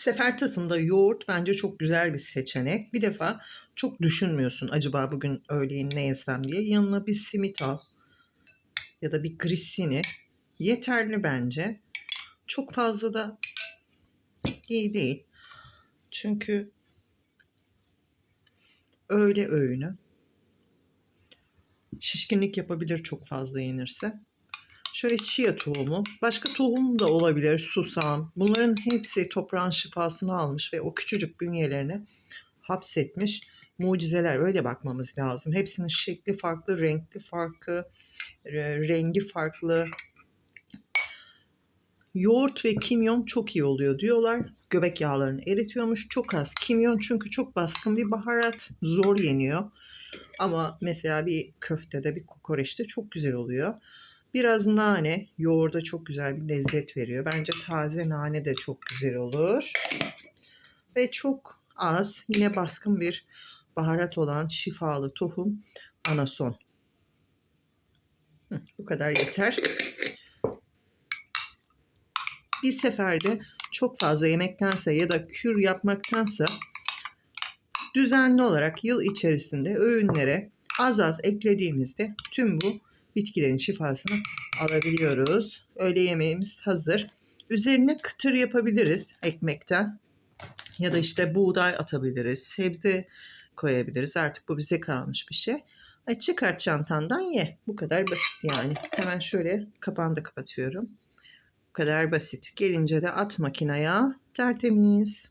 Sefertasında yoğurt bence çok güzel bir seçenek. Bir defa çok düşünmüyorsun acaba bugün öğleyin ne yesem diye. Yanına bir simit al ya da bir grissini yeterli bence. Çok fazla da iyi değil. Çünkü öğle öğünü şişkinlik yapabilir çok fazla yenirse. Şöyle chia tohumu, başka tohum da olabilir, susam. Bunların hepsi toprağın şifasını almış ve o küçücük bünyelerini hapsetmiş mucizeler. Öyle bakmamız lazım. Hepsinin şekli farklı, renkli farklı, re- rengi farklı. Yoğurt ve kimyon çok iyi oluyor diyorlar. Göbek yağlarını eritiyormuş. Çok az kimyon çünkü çok baskın bir baharat. Zor yeniyor. Ama mesela bir köftede, bir kokoreçte çok güzel oluyor. Biraz nane yoğurda çok güzel bir lezzet veriyor. Bence taze nane de çok güzel olur. Ve çok az yine baskın bir baharat olan şifalı tohum anason. Hı, bu kadar yeter. Bir seferde çok fazla yemektense ya da kür yapmaktansa düzenli olarak yıl içerisinde öğünlere az az eklediğimizde tüm bu bitkilerin şifasını alabiliyoruz. Öğle yemeğimiz hazır. Üzerine kıtır yapabiliriz ekmekten. Ya da işte buğday atabiliriz. Sebze koyabiliriz. Artık bu bize kalmış bir şey. Ay çıkart çantandan ye. Bu kadar basit yani. Hemen şöyle kapağını da kapatıyorum. Bu kadar basit. Gelince de at makineye tertemiz.